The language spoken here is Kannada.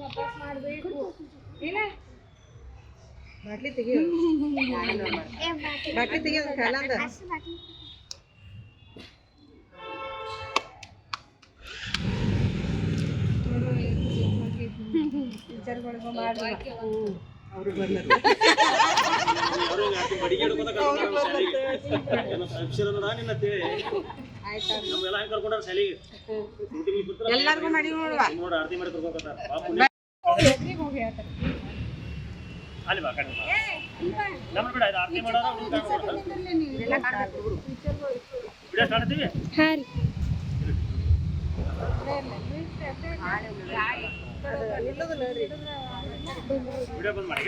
ವಾಪಸ್ ಮಾಡ್ಬೇಕು ಏನ ಬಾಟ್ಲಿ ತೆಗಿಯೋ ಬಾಟ್ಲಿ ತೆಗಿಯೋದು ಕಾಲಂದ ಟೀಚರ್ಗಳಿಗೂ ಮಾಡಿ ಅವರು ಬರ್ಲತ್ತ ಎಲ್ಲಾರ್ಗೂ ಮಾಡಿ ನೋಡ ನಮ್ಮ ಬಿಡ ಇದು ಆರತಿ ಮಾಡೋರ ವಿಡಿಯೋ ಕಾಣ್ತೀವಿ ಹಾ ರೀ ವಿಡಿಯೋ ಬಂದ್ ಮಾಡಿ